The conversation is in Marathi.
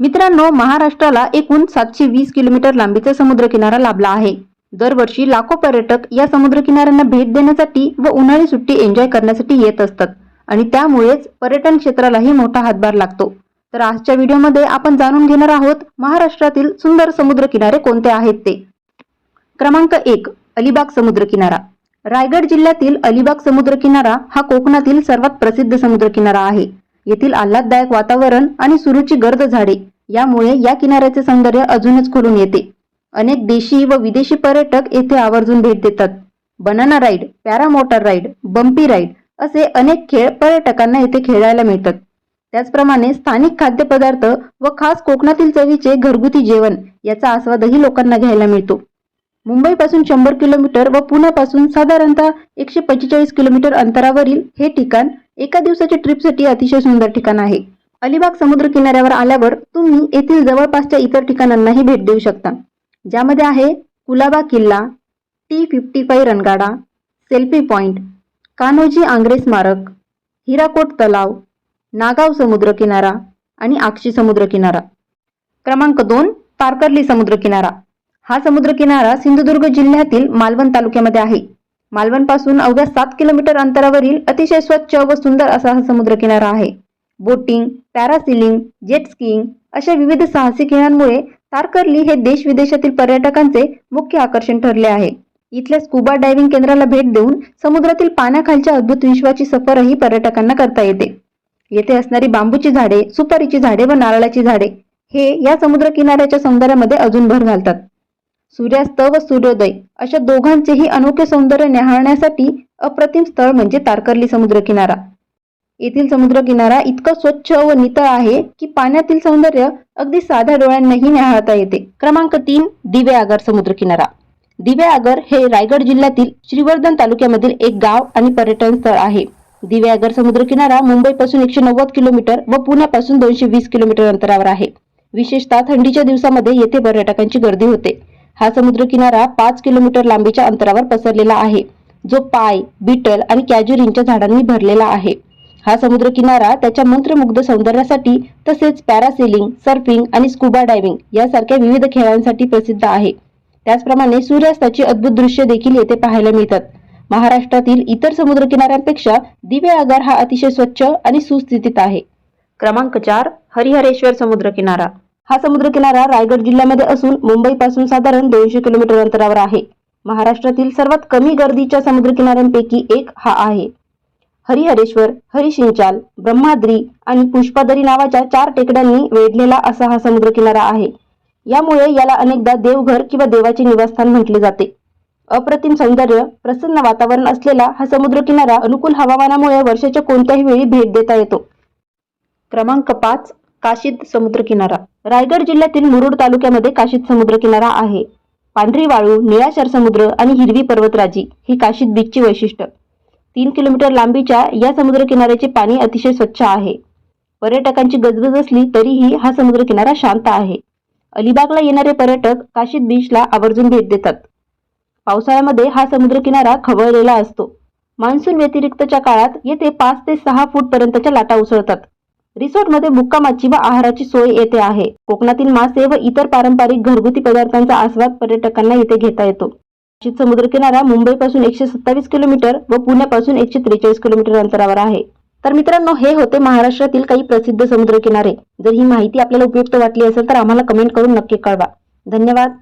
मित्रांनो महाराष्ट्राला एकूण सातशे वीस किलोमीटर लांबीचा समुद्रकिनारा लाभला आहे. दरवर्षी लाखो पर्यटक या समुद्रकिनाऱ्यांना भेट देण्यासाठी व उन्हाळी सुट्टी एन्जॉय करण्यासाठी येत असतात आणि त्यामुळेच पर्यटन क्षेत्रालाही मोठा हातभार लागतो. तर आजच्या व्हिडिओमध्ये आपण जाणून घेणार आहोत महाराष्ट्रातील सुंदर समुद्रकिनारे कोणते आहेत ते? क्रमांक एक अलिबाग समुद्रकिनारा. रायगड जिल्ह्यातील अलिबाग समुद्रकिनारा हा कोकणातील सर्वात प्रसिद्ध समुद्रकिनारा आहे. येथील आल्हाददायक वातावरण आणि सुरूची गर्द झाडे यामुळे या किनाऱ्याचे सौंदर्य अजूनच खुलून येते. अनेक देशी व विदेशी पर्यटक येथे आवर्जून भेट देतात. Banana ride paramotor ride bumpy ride असे अनेक खेळ पर्यटकांना येथे खेळायला मिळतात. त्याचप्रमाणे स्थानिक खाद्यपदार्थ व खास कोकणातील चवीचे घरगुती जेवण याचा आस्वादही लोकांना घ्यायला मिळतो. मुंबईपासून शंभर किलोमीटर व पुण्यापासून साधारणतः एकशे पंचेचाळीस किलोमीटर अंतरावरील हे ठिकाण एका दिवसाच्या ट्रिपसाठी अतिशय सुंदर ठिकाण आहे. अलिबाग समुद्र किनाऱ्यावर आल्यावर तुम्ही येथील जवळपासच्या इतर ठिकाणांनाही भेट देऊ शकता. ज्यामध्ये आहे कुलाबा किल्ला टी फिफ्टी फाय रणगाडा सेल्फी पॉइंट कान्होजी आंग्रे स्मारक हिराकोट तलाव नागाव समुद्र किनारा आणि आक्षी समुद्र किनारा. क्रमांक दोन तारकर्ली समुद्र किनारा. हा समुद्र किनारा सिंधुदुर्ग जिल्ह्यातील मालवण तालुक्यामध्ये आहे. मालवणपासून अवघ्या सात किलोमीटर अंतरावरील अतिशय स्वच्छ व सुंदर असा हा समुद्र किनारा आहे. बोटिंग पॅरासिलिंग जेट स्कीइंग अशा विविध साहसी खेळांमुळे तारकर्ली हे देश विदेशातील पर्यटकांचे मुख्य आकर्षण ठरले आहे. इथल्या स्कुबा डायव्हिंग केंद्राला भेट देऊन समुद्रातील पाण्याखालच्या अद्भुत विश्वाची सफरही पर्यटकांना करता येते. येथे असणारी बांबूची झाडे सुपारीची झाडे व नारळाची झाडे हे या समुद्र किनाऱ्याच्या सौंदर्यामध्ये अजून भर घालतात. सूर्यास्त व सूर्योदय अशा दोघांचेही अनोखे सौंदर्य न्याहाळण्यासाठी अप्रतिम स्थळ म्हणजे तारकर्ली समुद्र किनारा येथील समुद्र किनारा स्वच्छ व नितळ आहे की पाण्यातील सौंदर्य अगदी साध्या डोळ्यांनाही न्याहाळता येते. क्रमांक तीन दिवे आगर समुद्र किनारा दिवे आगर हे रायगड जिल्ह्यातील श्रीवर्धन तालुक्यामधील एक गाव आणि पर्यटन स्थळ आहे. दिवे आगर समुद्र किनारा मुंबईपासून एकशे नव्वद किलोमीटर व पुण्यापासून दोनशे वीस किलोमीटर अंतरावर आहे. विशेषतः थंडीच्या दिवसामध्ये येथे पर्यटकांची गर्दी होते. हा समुद्र किनारा पाच किलोमीटर लांबीच्या अंतरावर पसरलेला आहे. जो पाय बिटल आणि कॅज्युरिनच्या झाडांनी भरलेला आहे. हा समुद्र किनारा त्याच्या मंत्रमुग्ध सौंदर्यासाठी तसेच पॅरासेलिंग सर्फिंग आणि स्कुबा डायव्हिंग यासारख्या विविध खेळांसाठी प्रसिद्ध आहे. त्याचप्रमाणे सूर्यास्ताची अद्भुत दृश्य देखील येथे पाहायला मिळतात. महाराष्ट्रातील इतर समुद्र किनाऱ्यांपेक्षा दिवे आगार हा अतिशय स्वच्छ आणि सुस्थितीत आहे. क्रमांक चार हरिहरेश्वर समुद्र किनारा हा समुद्र किनारा रायगड जिल्ह्यामध्ये असून मुंबईपासून साधारण दोनशे किलोमीटर अंतरावर आहे. महाराष्ट्रातील सर्वात कमी गर्दीच्या समुद्र किनाऱ्यांपैकी एक हा आहे. हरिहरेश्वर हरिशिंचाल ब्रह्माद्री आणि पुष्पादरी नावाच्या चार टेकड्यांनी वेढलेला असा हा समुद्र किनारा आहे. यामुळे याला अनेकदा देवघर किंवा देवाचे निवासस्थान म्हटले जाते. अप्रतिम सौंदर्य प्रसन्न वातावरण असलेला हा समुद्र किनारा अनुकूल हवामानामुळे वर्षाच्या कोणत्याही वेळी भेट देता येतो. क्रमांक पाच काशीद समुद्र किनारा रायगड जिल्ह्यातील मुरुड तालुक्यामध्ये काशीद समुद्र किनारा आहे. पांढरी वाळू निळाशर समुद्र आणि हिरवी पर्वतराजी ही काशीद बीचची वैशिष्ट्य. तीन किलोमीटर लांबीच्या या समुद्र किनाऱ्याचे पाणी अतिशय स्वच्छ आहे. पर्यटकांची गजबज असली तरीही हा समुद्र किनारा शांत आहे. अलिबागला येणारे पर्यटक काशीद बीचला आवर्जून भेट देतात. पावसाळ्यामध्ये हा समुद्र किनारा खवळलेला असतो. मान्सून व्यतिरिक्तच्या काळात येथे पाच ते सहा फूट पर्यंतच्या लाटा उसळतात. रिसॉर्टमध्ये मुक्कामाची व आहाराची सोय येथे आहे. कोकणातील मासे व इतर पारंपरिक घरगुती पदार्थांचा आस्वाद पर्यटकांना येथे घेता येतो. समुद्रकिनारा मुंबईपासून एकशे सत्तावीस किलोमीटर व पुण्यापासून एकशे त्रेचाळीस किलोमीटर अंतरावर आहे. तर मित्रांनो हे होते महाराष्ट्रातील काही प्रसिद्ध समुद्रकिनारे. जर ही माहिती आपल्याला उपयुक्त वाटली असेल तर आम्हाला कमेंट करून नक्की कळवा. धन्यवाद.